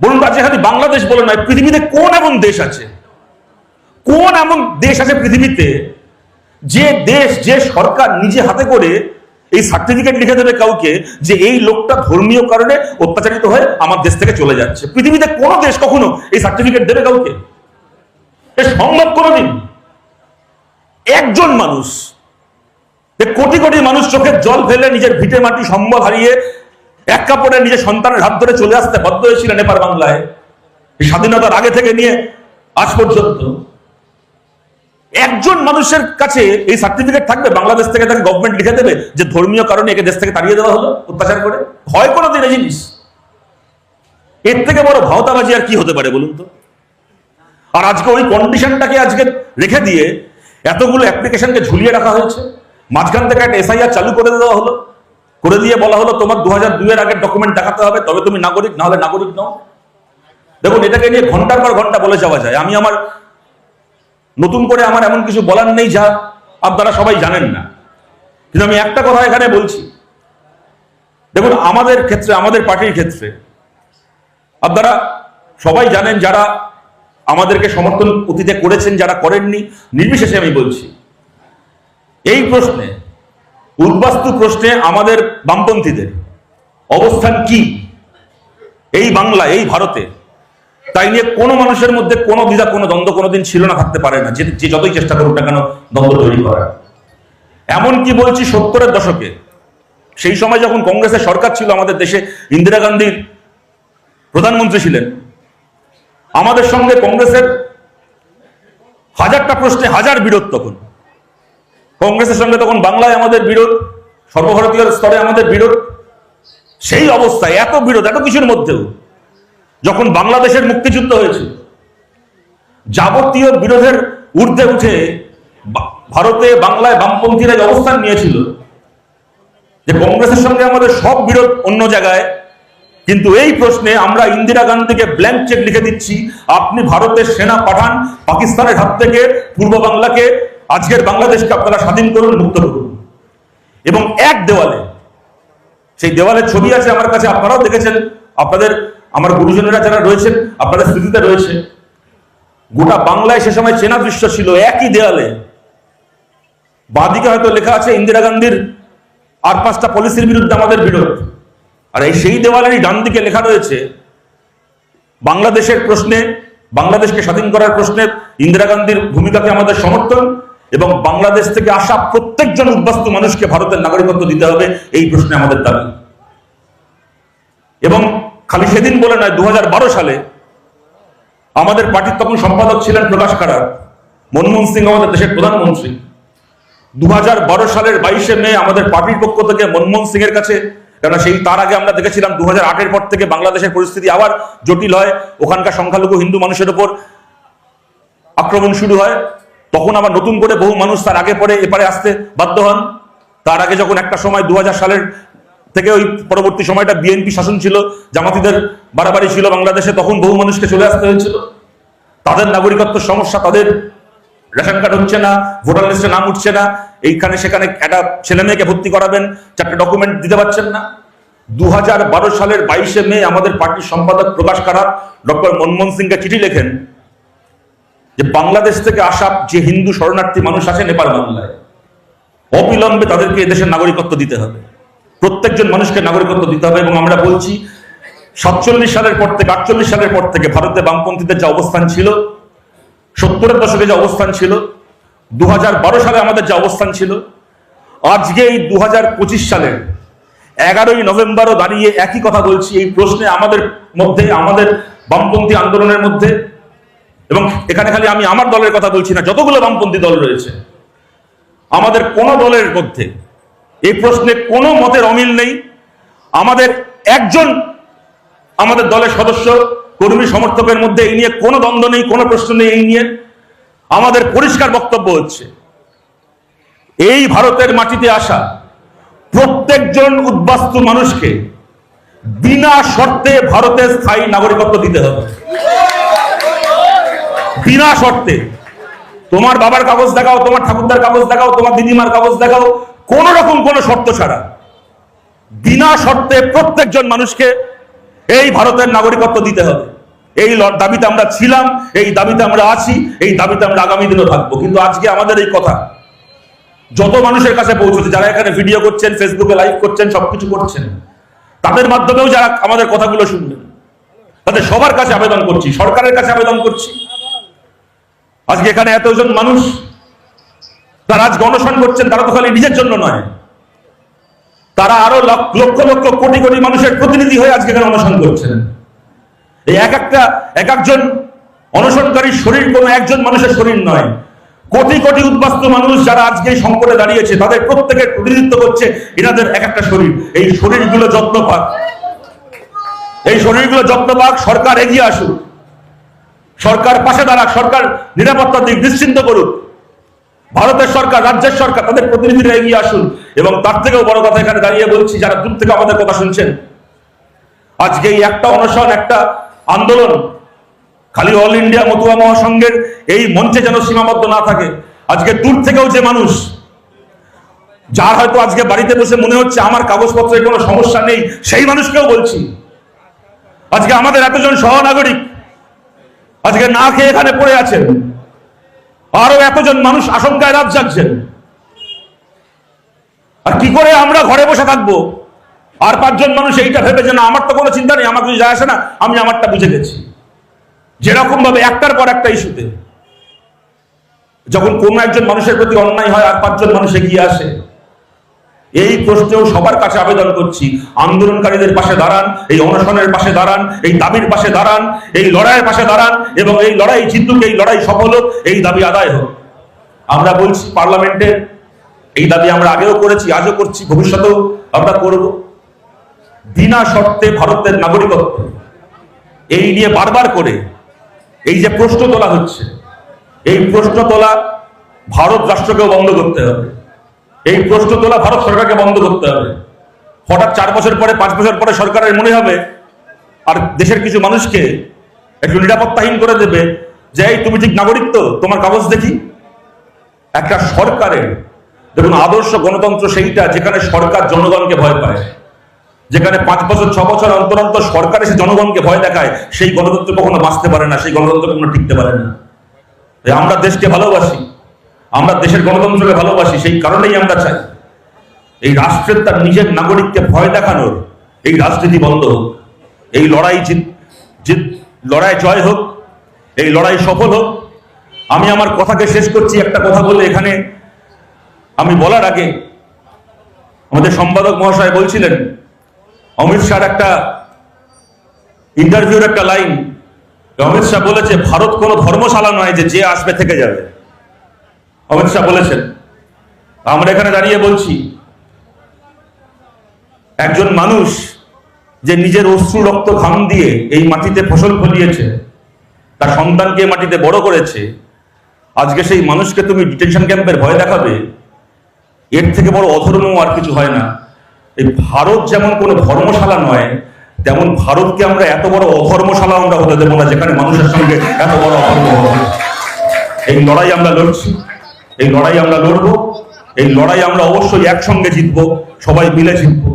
বলুন তো, আজকে খালি বাংলাদেশ বলে নয়, পৃথিবীতে কোন এমন দেশ আছে? কোন এমন দেশ আছে পৃথিবীতে যে দেশ, যে সরকার নিজে হাতে করে এই সার্টিফিকেট লিখে দেবে কাউকে যে এই লোকটা ধর্মীয় কারণে অত্যাচারিত হয়ে আমার দেশ থেকে চলে যাচ্ছে? পৃথিবীতে কোনো দেশ কখনো এই সার্টিফিকেট দেবে কাউকে? এ সম্ভব কোনোদিন? একজন মানুষ কোটি কোটি মানুষ চোখের জল ফেলে নিজের ভিটে মাটি সম্বল হারিয়ে এক কাপড়ে নিজের সন্তানের হাত ধরে চলে আসতে বাধ্য হয়েছিল নেপাল বাংলায়। স্বাধীনতার আগে থেকে নিয়ে আজ পর্যন্ত। একজন মানুষের কাছে এই সার্টিফিকেট থাকবে, বাংলাদেশ থেকে তাকে গভর্নমেন্ট লিখে দেবে যে ধর্মীয় কারণে একে দেশ থেকে তাড়িয়ে দেওয়া হলো, অত্যাচার করে। হয় কোনো দিন জিনিস। এর থেকে বড় ভাওতাবাজি আর কি হতে পারে বলুন তো? আর আজকে ওই কন্ডিশনটাকে আজকে রেখে দিয়ে এতগুলো অ্যাপ্লিকেশনকে ঝুলিয়ে রাখা হয়েছে। মাঝখান থেকে একটা এসআইআর চালু করে দেওয়া হলো। করে দিয়ে বলা হলো, তোমার দু হাজার দুইয়ের আগের ডকুমেন্ট দেখাতে হবে, তবে তুমি নাগরিক না হলে নাগরিক নও। দেখুন, এটাকে নিয়ে ঘণ্টার পর ঘণ্টা বলে যাওয়া যায়। আমি আমার নতুন করে আমার এমন কিছু বলার নেই যা আপনারা সবাই জানেন না। কিন্তু আমি একটা কথা এখানে বলছি। দেখুন, আমাদের ক্ষেত্রে, আমাদের পার্টির ক্ষেত্রে আপনারা সবাই জানেন যারা আমাদেরকে সমর্থন অতীতে করেছেন, যারা করেননি, নির্বিশেষে আমি বলছি, এই প্রশ্নে উদ্বাস্তু প্রশ্নে আমাদের বামপন্থীদের অবস্থান কি? এই বাংলা, এই ভারতে। তাই নিয়ে কোনো মানুষের মধ্যে কোনো দ্বিধা, কোনো দ্বন্দ্ব কোনোদিন ছিল না, থাকতে পারে না। যে যতই চেষ্টা করুক না কেন, দ্বন্দ্ব তৈরি করার। এমন কি বলছি সত্তরের দশকে? সেই সময় যখন কংগ্রেসের সরকার ছিল আমাদের দেশে, ইন্দিরা গান্ধীর প্রধানমন্ত্রী ছিলেন। আমাদের সঙ্গে কংগ্রেসের হাজারটা প্রশ্নে হাজার বিরোধ তখন। কংগ্রেসের সঙ্গে তখন বাংলায় আমাদের বিরোধ, সর্বভারতীয় স্তরে আমাদের বিরোধ, সেই অবস্থায়, এত বিরোধ, এত কিছুর মধ্যেও যখন বাংলাদেশের মুক্তিযুদ্ধ হয়েছে, যাবতীয় বিরোধের ঊর্ধ্বে উঠে ভারতে বাংলায় বামপন্থীরা যে অবস্থান নিয়েছিল, যে কংগ্রেসের সঙ্গে আমাদের সব বিরোধ অন্য জায়গায়, কিন্তু এই প্রশ্নে আমরা ইন্দিরা গান্ধীকে ব্ল্যাঙ্ক চেক লিখে দিচ্ছি, আপনি ভারতের সেনা পাঠান, পাকিস্তানের হাত থেকে পূর্ব বাংলাকে আজকের বাংলাদেশকে আপনারা স্বাধীন করুন, মুক্ত করুন। এবং এক দেওয়ালে, সেই দেওয়ালের ছবি আছে আমার কাছে, আপনারাও দেখেছেন। আপনাদের, আমার গুরুজনেরা যারা রয়েছেন, আপনাদের স্মৃতিতে রয়েছে। গোটা বাংলায় সে সময় চেনা দৃশ্য ছিল একই দেওয়ালে। বাদিকে হয়তো লেখা আছে, ইন্দিরা গান্ধীর আর পাঁচটা পলিসির বিরুদ্ধে আমাদের বিরোধ। আর এই সেই দেওয়ালেরই ডান দিকে লেখা রয়েছে, বাংলাদেশের প্রশ্নে, বাংলাদেশকে স্বাধীন করার প্রশ্নে ইন্দিরা গান্ধীর ভূমিকাকে আমাদের সমর্থন। এবং বাংলাদেশ থেকে আসা প্রত্যেকজন উদ্বাস্তু মানুষকে ভারতের নাগরিকত্ব দিতে হবে, এই প্রশ্নে আমাদের দাবি। এবং খালি সেদিন বলে নয় দু সালে আমাদের পার্টির তখন সম্পাদক ছিলেন প্রকাশ কারার মনমোহন সিং আমাদের দেশের প্রধানমন্ত্রী। দু হাজার বারো সালের বাইশে মে আমাদের পার্টির পক্ষ থেকে মনমোহন সিং এর কাছে কেন সেই তার আগে আমরা দেখেছিলাম দু হাজার পর থেকে বাংলাদেশের পরিস্থিতি আবার জটিল হয়, ওখানকার সংখ্যালঘু হিন্দু মানুষের উপর আক্রমণ শুরু হয়। তখন আবার নতুন করে বহু মানুষ তার আগে পরে এপারে আসতে বাধ্য হন। তার আগে যখন একটা সময় দু হাজার সালের থেকে ওই পরবর্তী সময়টা বিএনপি শাসন ছিল, জামাতিদের বাড়াবাড়ি ছিল বাংলাদেশে, তখন বহু মানুষকে চলে আসতে হয়েছিল। তাদের নাগরিকত্ব সমস্যা, তাদের রেশন কার্ড হচ্ছে না, ভোটার লিস্টে নাম উঠছে না, এইখানে সেখানে একটা ছেলে মেয়েকে ভর্তি করাবেন, চারটে ডকুমেন্ট দিতে পারছেন না। দু হাজার বারো সালের বাইশে মে আমাদের পার্টির সম্পাদক প্রকাশ কারাত ডক্টর মনমোহন সিংকে চিঠি লেখেন যে বাংলাদেশ থেকে আসা যে হিন্দু শরণার্থী মানুষ আছে নেপাল বাংলায় অবিলম্বে তাদেরকে এদেশের নাগরিকত্ব দিতে হবে। প্রত্যেকজন মানুষকে নাগরিকত্ব দিতে হবে এবং আমরা বলছি, সাতচল্লিশ সালের পর থেকে, আটচল্লিশ সালের পর থেকে ভারতে বামপন্থীদের যে অবস্থান ছিল, সত্তরের দশকে যে অবস্থান ছিল দু হাজার বারো সালে আমাদের যে অবস্থান ছিল, আজকে এই দু সালের এগারোই নভেম্বরও দাঁড়িয়ে একই কথা বলছি, এই প্রশ্নে আমাদের মধ্যে, আমাদের বামপন্থী আন্দোলনের মধ্যে এবং এখানে খালি আমি আমার দলের কথা বলছি না, যতগুলো বামপন্থী দল রয়েছে। আমাদের কোন দলের মধ্যে এই প্রশ্নে কোনো মতের অমিল নেই। আমাদের একজন আমাদের দলের সদস্য, কর্মী, সমর্থকের মধ্যে এই নিয়ে কোনো দ্বন্দ্ব নেই, কোনো প্রশ্ন নেই এই নিয়ে। আমাদের পরিষ্কার বক্তব্য হচ্ছে, এই ভারতের মাটিতে আসা প্রত্যেকজন উদ্বাস্তু মানুষকে বিনা শর্তে ভারতের স্থায়ী নাগরিকত্ব দিতে হবে। বিনা শর্তে তোমার বাবার কাগজ দেখাও, তোমার ঠাকুরদার কাগজ দেখাও, তোমার দিদিমার কাগজ দেখাও, কোন রকম কোন শর্ত ছাড়া বিনা শর্তে প্রত্যেকজন মানুষকে এই ভারতের নাগরিকত্ব দিতে হবে। এই দাবিতে আমরা ছিলাম, এই দাবিতে আমরা আছি, এই দাবিতে আমরা আগামী দিনও থাকব। কিন্তু আজকে আমাদের এই কথা, যত মানুষের কাছে পৌঁছচ্ছে যারা এখানে ভিডিও করছেন ফেসবুকে লাইভ করছেন, সবকিছু করছেন, তাদের মাধ্যমেও যারা আমাদের কথাগুলো শুনবেন, তাদের সবার কাছে আবেদন করছি, সরকারের কাছে আবেদন করছি। আজকে এখানে এতজন মানুষ তারা আজ গণশন করছেন, তারা তো খালি নিজের জন্য নয়। তারা আরও লক- লক্ষ লক্ষ, কোটি কোটি মানুষের প্রতিনিধি হয়ে আজকে এখানে অনশন করছেন। এই এক একটা, এক একজন অনশনকারী শরীর কোনো একজন মানুষের শরীর নয়। কোটি কোটি উদ্বাস্ত মানুষ যারা আজকে সংকটে দাঁড়িয়েছে, তাদের প্রত্যেকের প্রতিনিধিত্ব করছে এনাদের এক একটা শরীর। এই শরীরগুলো যত্ন পাক। এই শরীরগুলো যত্ন পাক, সরকার এগিয়ে আসুক। সরকার পাশে দাঁড়াক, সরকার নিরাপত্তার দিক, নিশ্চিন্ত করুক। ভারতের সরকার, রাজ্যের সরকার, তাদের প্রতিনিধিরা এগিয়ে আসুন এবং তার থেকেও বড় কথা এখানে দাঁড়িয়ে বলছি, যারা দূর থেকে আমাদের কথা শুনছেন। আজকে এই একটা অনশন, একটা আন্দোলন, খালি অল ইন্ডিয়া মতুয়া মহাসংঘের এই মঞ্চে যেন সীমাবদ্ধ না থাকে, আজকে দূর থেকেও যে মানুষ, যার হয়তো আজকে বাড়িতে বসে মনে হচ্ছে আমার কাগজপত্রের কোনো সমস্যা নেই, সেই মানুষকেও বলছি। আজকে আমাদের এতজন সহনাগরিক আজকে না খেয়ে এখানে পড়ে আছেন। আরও এতজন মানুষ আশঙ্কায় রাত জাগছেন। আর কি করে আমরা ঘরে বসে থাকব? আর পাঁচজন মানুষ এইটা ভেবে যে না, আমার তো কোনো চিন্তা নেই, আমার কিছু যায় আসে না, আমি আমারটা বুঝে গেছি। যেরকম ভাবে একটার পর একটা ইস্যুতে। যখন কোনো একজন মানুষের প্রতি অন্যায় হয় আর পাঁচজন মানুষ এগিয়ে আসে এই প্রশ্নেও সবার কাছে আবেদন করছি। আন্দোলনকারীদের পাশে দাঁড়ান, এই অনশনের পাশে দাঁড়ান, এই দাবির পাশে দাঁড়ান, এই লড়াইয়ের পাশে দাঁড়ান এবং এই লড়াই জিতুক, এই লড়াই সফল হোক, এই দাবি আদায় হোক। আমরা বলছি পার্লামেন্টে, এই দাবি আমরা আগেও করেছি, আজও করছি, ভবিষ্যতেও আমরা করব। বিনা শর্তে ভারতের নাগরিকত্ব। এই নিয়ে বারবার করে এই যে প্রশ্ন তোলা হচ্ছে, এই প্রশ্ন তোলা ভারত রাষ্ট্রকেও বন্ধ করতে হবে। এই প্রশ্ন তোলা ভারত সরকারকে বন্ধ করতে হবে। হঠাৎ চার বছর পরে, পাঁচ বছর পরে সরকারের মনে হবে, আর দেশের কিছু মানুষকে একটু নিরাপত্তাহীন করে দেবে, যে এই তুমি ঠিক নাগরিক তো, তোমার কাগজ দেখি। একটা সরকারের, দেখুন, আদর্শ গণতন্ত্র সেইটা যেখানে সরকার জনগণকে ভয় পায়, যেখানে পাঁচ বছর, ছ বছর অন্তর অন্তর সরকার এসে জনগণকে ভয় দেখায়, সেই গণতন্ত্র কখনো বাঁচতে পারে না, সেই গণতন্ত্র কখনো টিকতে পারে না। আমরা দেশকে ভালোবাসি। আমরা দেশের গণতন্ত্রকে ভালোবাসি, সেই কারণেই আমরা চাই। এই রাষ্ট্রের তার নিজের নাগরিককে ভয় দেখানোর এই রাজনীতি বন্ধ হোক, এই লড়াই জিত লড়াই জয় হোক, এই লড়াই সফল হোক। আমি আমার কথাকে শেষ করছি, একটা কথা বলে এখানে আমি বলার আগে আমাদের সম্পাদক মহাশয় বলছিলেন, অমিত শাহর একটা ইন্টারভিউর একটা লাইন অমিত শাহ বলেছে, ভারত কোনো ধর্মশালা নয় যে যে আসবে থেকে যাবে। অমিত শাহ বলেছেন, আমরা এখানে দাঁড়িয়ে বলছি, একজন মানুষ যে নিজের অশ্রু রক্ত ঘাম দিয়ে এই মাটিতে ফসল ফলিয়েছে, তার সন্তানকে মাটিতে বড় করেছে, আজকে সেই মানুষকে তুমি ডিটেনশন ক্যাম্পের ভয় দেখাবে, এর থেকে বড় অধর্ম আর কিছু হয় না। এই ভারত যেমন কোনো ধর্মশালা নয়, তেমন ভারতকে আমরা এত বড় অধর্মশালা আমরা হতে দেবো না, যেখানে মানুষের সঙ্গে এত বড় অধর্ম এই লড়াই আমরা লড়ছি। এই লড়াই আমরা লড়বো এই লড়াই আমরা অবশ্যই একসঙ্গে জিতবো সবাই মিলে জিতবো।